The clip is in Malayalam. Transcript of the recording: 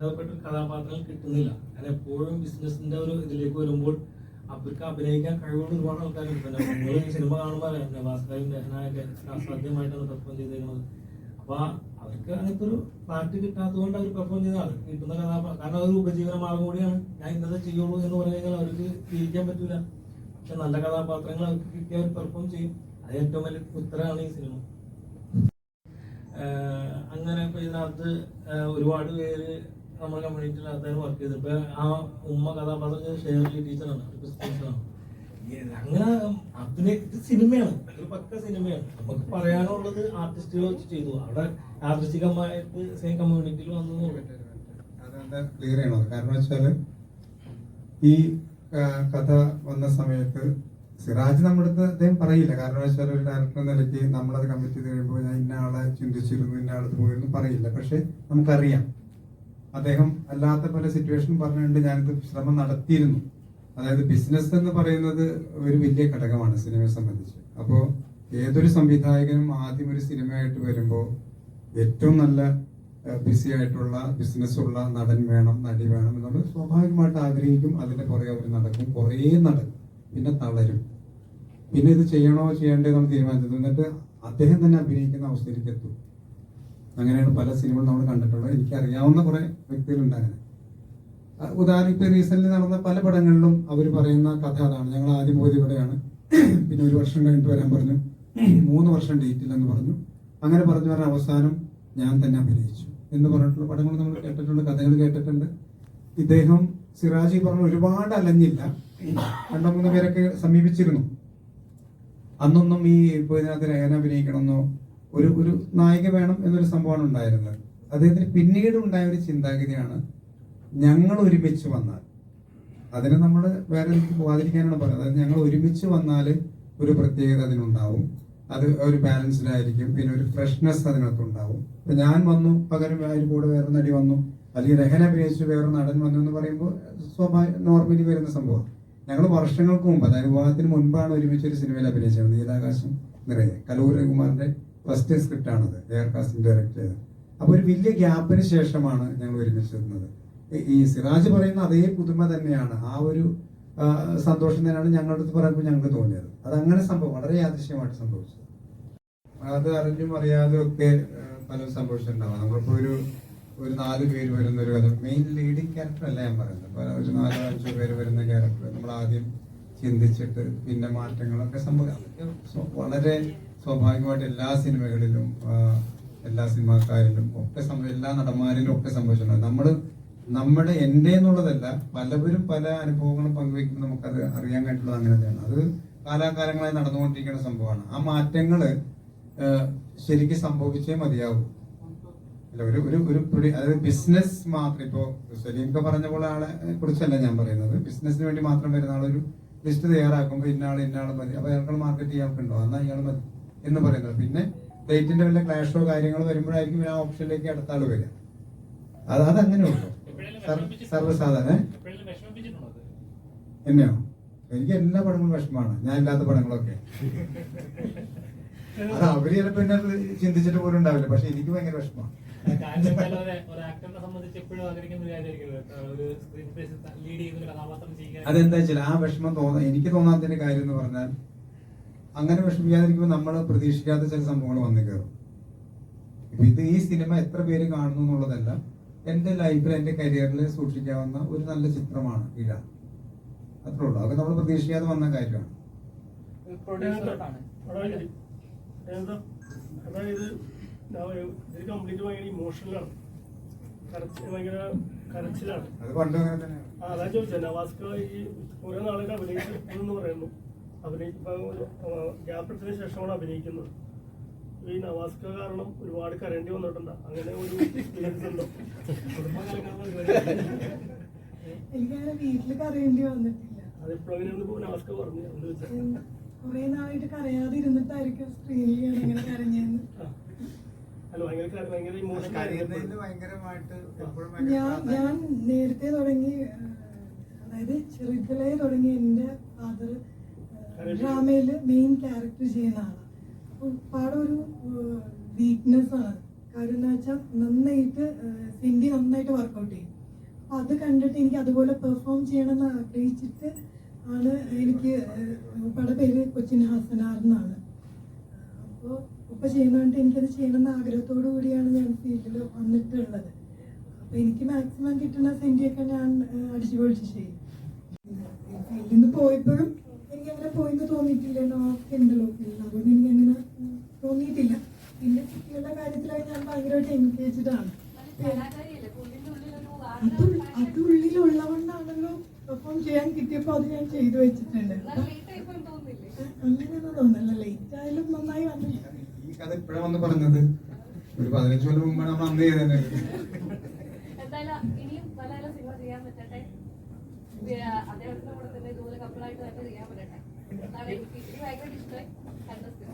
ബന്ധപ്പെട്ട കഥാപാത്രങ്ങൾ കിട്ടുന്നില്ല. കാരണം എപ്പോഴും ബിസിനസിന്റെ ഒരു ഇതിലേക്ക് വരുമ്പോൾ അവർക്ക് അഭിനയിക്കാൻ കഴിവുള്ള ഒരുപാട് ആൾക്കാരുണ്ട്. നിങ്ങൾ സിനിമ കാണുമ്പോൾ നവാസ്കാരും രഹനായൊക്കെ അസാധ്യമായിട്ടാണ് പെർഫോം ചെയ്തേക്കുന്നത് അപ്പൊ അവർക്ക് അങ്ങനത്തെ ഒരു പാർട്ടി കിട്ടാത്തത് കൊണ്ട് അവർ പെർഫോം ചെയ്തതാണ് കിട്ടുന്ന കഥാപാത്രം കാരണം അതൊരു ഉപജീവന മാർഗം കൂടിയാണ്. ഞാൻ ഇന്നത്തെ ചെയ്യുള്ളൂ എന്ന് പറഞ്ഞു കഴിഞ്ഞാൽ അവർക്ക് ജീവിക്കാൻ പറ്റൂല. പക്ഷെ നല്ല കഥാപാത്രങ്ങൾ അവർക്ക് കിട്ടിയ അവർ പെർഫോം ചെയ്യും. അത് ഏറ്റവും വലിയ ഉത്തരമാണ് ഈ സിനിമ. അങ്ങനെ ഇപ്പൊ ഇതിനകത്ത് ഒരുപാട് പേര് നമ്മുടെ കമ്മ്യൂണിറ്റിയിൽ ആൾക്കാർ വർക്ക് ചെയ്തു. ഇപ്പൊ ആ ഉമ്മ കഥാപാത്രം ഷെയർലി ടീച്ചറാണ്. ടീച്ചറാണ് അങ്ങനെ അഭിനയിച്ച സിനിമയാണ്. ഒരു പക്ക സിനിമയാണ്. നമുക്ക് പറയാനുള്ളത് ആർട്ടിസ്റ്റുകൾ വെച്ച് ചെയ്തു. അവിടെ യാദൃശികമായിട്ട് സെയിം കമ്മ്യൂണിറ്റിയിൽ വന്നു ക്ലിയർ ചെയ്യണത് കാരണം വെച്ചാൽ ഈ കഥ വന്ന സമയത്ത് സിറാജ് നമ്മുടെ അദ്ദേഹം പറയില്ല. കാരണം വെച്ചാൽ ഒരു ഡയറക്ടർ നിലയ്ക്ക് നമ്മളത് കമ്മിറ്റ് ചെയ്ത് കഴിയുമ്പോൾ ഞാൻ ഇന്ന ആളെ ചിന്തിച്ചിരുന്നു ഇന്ന ആളത്ത് പോയിരുന്നു പറയില്ല. പക്ഷെ നമുക്കറിയാം. അദ്ദേഹം അല്ലാത്ത പല സിറ്റുവേഷൻ പറഞ്ഞുകൊണ്ട് ഞാനിത് ശ്രമം നടത്തിയിരുന്നു. അതായത് ബിസിനസ് എന്ന് പറയുന്നത് ഒരു വലിയ ഘടകമാണ് സിനിമയെ സംബന്ധിച്ച്. അപ്പോൾ ഏതൊരു സംവിധായകനും ആദ്യം ഒരു സിനിമയായിട്ട് വരുമ്പോൾ ഏറ്റവും നല്ല ബിസി ആയിട്ടുള്ള ബിസിനസ് ഉള്ള നടൻ വേണം നടി വേണം എന്നുള്ള സ്വാഭാവികമായിട്ട് ആഗ്രഹിക്കും. അതിന്റെ പുറകെ അവർ നടക്കും. കുറേ നടക്കും പിന്നെ തളരും. പിന്നെ ഇത് ചെയ്യണോ ചെയ്യണ്ടേ നമ്മൾ തീരുമാനിച്ചത് എന്നിട്ട് അദ്ദേഹം തന്നെ അഭിനയിക്കുന്ന അവസ്ഥയിലേക്ക് എത്തും. അങ്ങനെയാണ് പല സിനിമകളും നമ്മൾ കണ്ടിട്ടുള്ളത്. എനിക്കറിയാവുന്ന കുറേ വ്യക്തികളുണ്ട് അങ്ങനെ ഉദാഹരണം ഇപ്പൊ റീസെന്റ് നടന്ന പല പടങ്ങളിലും അവർ പറയുന്ന കഥ അതാണ്. ഞങ്ങൾ ആദ്യം പോയത് ഇവിടെയാണ്. പിന്നെ ഒരു വർഷം കഴിഞ്ഞിട്ട് വരാൻ പറഞ്ഞു. മൂന്ന് വർഷം ഡേറ്റ് ഇല്ലെന്ന് പറഞ്ഞു. അങ്ങനെ പറഞ്ഞു പറഞ്ഞ അവസാനം ഞാൻ തന്നെ അഭിനയിച്ചു എന്ന് പറഞ്ഞിട്ടുള്ള പടങ്ങൾ നമ്മൾ കേട്ടിട്ടുണ്ട് കഥകൾ കേട്ടിട്ടുണ്ട്. ഇദ്ദേഹം സിറാജി പറഞ്ഞ ഒരുപാട് അലഞ്ഞില്ല. രണ്ടോ മൂന്ന് പേരൊക്കെ സമീപിച്ചിരുന്നു. അന്നൊന്നും ഈ ഇപ്പൊ ഇതിനകത്ത് രഹന അഭിനയിക്കണമെന്നോ ഒരു ഒരു നായിക വേണം എന്നൊരു സംഭവമാണ് ഉണ്ടായിരുന്നത്. അദ്ദേഹത്തിന് പിന്നീട് ഉണ്ടായ ഒരു ചിന്താഗതിയാണ് ഞങ്ങൾ ഒരുമിച്ച് വന്നാൽ. അതിന് നമ്മൾ വേറെ എനിക്ക് പോവാതിരിക്കാനാണ് പറയുന്നത്? അതായത് ഞങ്ങൾ ഒരുമിച്ച് വന്നാൽ ഒരു പ്രത്യേകത അതിനുണ്ടാവും. അത് ഒരു ബാലൻസ്ഡ് ആയിരിക്കും. പിന്നെ ഒരു ഫ്രഷ്നെസ് അതിനകത്ത് ഉണ്ടാവും ഇപ്പൊ ഞാൻ വന്നു പകരം അതിന് കൂടെ വേറെ നടി വന്നു. അല്ലെങ്കിൽ രഹന അഭിനയിച്ചു വേറെ നടൻ വന്നു എന്ന് പറയുമ്പോൾ സ്വാഭാവിക നോർമലി വരുന്ന സംഭവം. ഞങ്ങൾ വർഷങ്ങൾക്ക് മുമ്പ് അതായത് വിവാഹത്തിന് മുൻപാണ് ഒരുമിച്ച് ഒരു സിനിമയിൽ അഭിനയിച്ചത് നീലാകാശം നിറയെ. കലൂർ രഘുമാറിന്റെ ഫസ്റ്റ് സ്ക്രിപ്റ്റ് ആണത്. എയർ കാസ്റ്റിംഗ് ഡയറക്ട് ചെയ്തത്. അപ്പൊ ഒരു വലിയ ഗ്യാപ്പിന് ശേഷമാണ് ഞങ്ങൾ ഒരുമിച്ചിരുന്നത് ഈ- സിറാജ് പറയുന്ന അതേ പുതുമ തന്നെയാണ്. ആ ഒരു സന്തോഷം തന്നെയാണ് ഞങ്ങളുടെ അടുത്ത് പറയുമ്പോൾ ഞങ്ങൾക്ക് തോന്നിയത്. അത് അങ്ങനെ സംഭവം വളരെ യാദൃശ്യമായിട്ട് സംഭവിച്ചത്. അത് അറിഞ്ഞും അറിയാതെ ഒക്കെ പലതും സംഭവിച്ചിട്ടുണ്ടാവും. നമ്മളിപ്പോ ഒരു ഒരു നാല് പേര് വരുന്ന ഒരു കഥ. മെയിൻ ലീഡിങ് ക്യാരക്ടർ അല്ല ഞാൻ പറയുന്നത്. പല ഒരു നാലോ അഞ്ചോ പേര് വരുന്ന ക്യാരക്ടർ നമ്മൾ ആദ്യം ചിന്തിച്ചിട്ട് പിന്നെ മാറ്റങ്ങളൊക്കെ സംഭവിക്കാം. വളരെ സ്വാഭാവികമായിട്ട് എല്ലാ സിനിമകളിലും എല്ലാ സിനിമാക്കാരിലും ഒക്കെ സംഭവം എല്ലാ നടന്മാരിലും ഒക്കെ സംഭവിച്ചിട്ടുണ്ട്. നമ്മൾ നമ്മുടെ എന്റെ എന്നുള്ളതല്ല പലവരും പല അനുഭവങ്ങളും പങ്കുവെക്കുമ്പോൾ നമുക്കത് അറിയാൻ കഴിഞ്ഞിട്ടുള്ളത് അങ്ങനെ തന്നെയാണ് അത് കാലാകാലങ്ങളായി നടന്നുകൊണ്ടിരിക്കുന്ന സംഭവമാണ്. ആ മാറ്റങ്ങൾ ആ, ശരിക്കും സംഭവിച്ചേ മതിയാവൂ. അല്ല ഒരു ഒരു ഒരു പിടി അതായത് ബിസിനസ് മാത്രം ഇപ്പോ സലീംക പറഞ്ഞ പോലെ ആളെ കുറിച്ചല്ല ഞാൻ പറയുന്നത്. ബിസിനസിന് വേണ്ടി മാത്രം വരുന്ന ആളൊരു ലിസ്റ്റ് തയ്യാറാക്കുമ്പോൾ ഇന്നാൾ ഇന്നാൾ മതി. അപ്പൊ അയാൾക്ക് മാർക്കറ്റ് ചെയ്യാൻ ഉണ്ടോ? എന്നാൽ ഇയാൾ മതി. എന്ന് പറയുന്നത്. പിന്നെ ഡേറ്റിന്റെ വല്ല ക്ലാഷോ കാര്യങ്ങളോ വരുമ്പോഴായിരിക്കും ആ ഓപ്ഷനിലേക്ക് അടുത്ത വരിക. അത് അതങ്ങനെ ഉണ്ടോ സർവസാധാരണ. എന്നെയോ? എനിക്ക് എല്ലാ പടങ്ങളും വിഷമമാണ്. ഞാൻ ഇല്ലാത്ത പടങ്ങളൊക്കെ. അത് അവർ ചിലപ്പോ എന്നെ ചിന്തിച്ചിട്ട് പോലും ഉണ്ടാവില്ല. പക്ഷെ എനിക്ക് ഭയങ്കര വിഷമമാണ്. അതെന്താ വെച്ചാൽ ആ വിഷമം തോന്നാ എനിക്ക് തോന്നാത്തതിന്റെ കാര്യം എന്ന് പറഞ്ഞാൽ അങ്ങനെ വിഷമിക്കാതിരിക്കുമ്പോൾ നമ്മൾ പ്രതീക്ഷിക്കാത്ത ചില സംഭവങ്ങൾ വന്നു കയറും ഇപ്പൊ ഇത് ഈ സിനിമ എത്ര പേര് കാണുന്നു എന്നുള്ളതല്ല എന്റെ ലൈഫിൽ എന്റെ കരിയറിൽ സൂക്ഷിക്കാവുന്ന ഒരു നല്ല ചിത്രമാണ് ഇഴ അത്രേ ഉള്ളൂ. അതൊക്കെ നമ്മൾ പ്രതീക്ഷിക്കാതെ വന്ന കാര്യമാണ്. പ്രൊഡ്യൂസറാണ് അതായത് എന്താ അതായത് ഞാൻ ഇത് കംപ്ലീറ്റ് ഭയങ്കര ഇമോഷണലാണ് ഭയങ്കര കരച്ചിലാണ്. അത് ചോദിച്ചത്. നവാസ്ക ഈ ഓരോ നാളായിട്ട് അഭിനയിച്ചു പറയുന്നു. അഭിനയിച്ചപ്പോ ഗ്യാപ്പ് എടുത്തതിന് ശേഷമാണ് അഭിനയിക്കുന്നത്. ഈ നവാസ്ക കാരണം ഒരുപാട് കരണ്ടി വന്നിട്ടുണ്ട്. അങ്ങനെ ഒരു ഉണ്ടോ. എനിക്കങ്ങനെ വീട്ടിൽ കരയേണ്ടി വന്നിട്ടില്ല. അതെപ്പോഴും നവാസ്ക പറഞ്ഞു. കുറെ നാളായിട്ട് കരയാതെ ഇരുന്നിട്ടായിരിക്കും സ്ക്രീനിൽ ഞാൻ ഇങ്ങനെ കരഞ്ഞെന്ന് ഞാൻ നേരത്തെ തുടങ്ങി അതായത് ചെറുതിലേ തുടങ്ങി എന്റെ ഫാദർ ഡ്രാമയിൽ മെയിൻ ക്യാരക്ടർ ചെയ്യുന്ന ആളാണ് അപ്പോൾ ഒരു വീക്ക്നെസ് ആണ്. കാര്യം എന്ന് വെച്ചാൽ നന്നായിട്ട് സിന്ധി നന്നായിട്ട് വർക്കൗട്ട് ചെയ്യും. അപ്പോൾ അത് കണ്ടിട്ട് എനിക്ക് അതുപോലെ പെർഫോം ചെയ്യണം എന്ന് ആഗ്രഹിച്ചിട്ട് ആണ് എനിക്ക് പട പേര് കൊച്ചിൻ ഹസനാർ എന്നാണ്. അപ്പോൾ ഉപ്പ ചെയ്യുന്നതുകൊണ്ട് എനിക്കത് ചെയ്യണമെന്ന ആഗ്രഹത്തോടു കൂടിയാണ് ഞാൻ ഫീൽഡിൽ വന്നിട്ടുള്ളത്. അപ്പോൾ എനിക്ക് മാക്സിമം കിട്ടുന്ന സെന്റിയൊക്കെ ഞാൻ അടിച്ചു പൊളിച്ച് ചെയ്യും. ഫീൽഡിൽ നിന്ന് പോയപ്പോഴും തോന്നിയിട്ടില്ല നോക്ക് ഉണ്ടല്ലോ അതുകൊണ്ട് എനിക്ക് അങ്ങനെ തോന്നിയിട്ടില്ല. പിന്നെ കുട്ടികളുടെ കാര്യത്തിലായി ഞാൻ ഭയങ്കരമായിട്ട് എൻഗേജ്ഡാണ് അത് അത് ഉള്ളിലുള്ളതുകൊണ്ടാണല്ലോ പെർഫോം ചെയ്യാൻ കിട്ടിയപ്പോൾ അത് ഞാൻ ചെയ്തു വെച്ചിട്ടുണ്ട്. അങ്ങനെയൊന്നും തോന്നില്ല ലേറ്റ് ആയാലും നന്നായി വന്നില്ല. ഈ കഥ ഇപ്പോഴാണ് വന്ന് പറഞ്ഞത്. ഒരു പതിനഞ്ച് കൊല്ലം മുമ്പാണ് നമ്മൾ അന്ന് ചെയ്തത്. എന്തായാലും ഇനിയും പല പല സിനിമ ചെയ്യാൻ പറ്റട്ടെ. അദ്ദേഹത്തിന്റെ കൂടെ തന്നെ ഇതുപോലെ കപ്പിളായിട്ട് തന്നെ ചെയ്യാൻ പറ്റട്ടെ. അതാണ് എനിക്ക് എനിക്ക്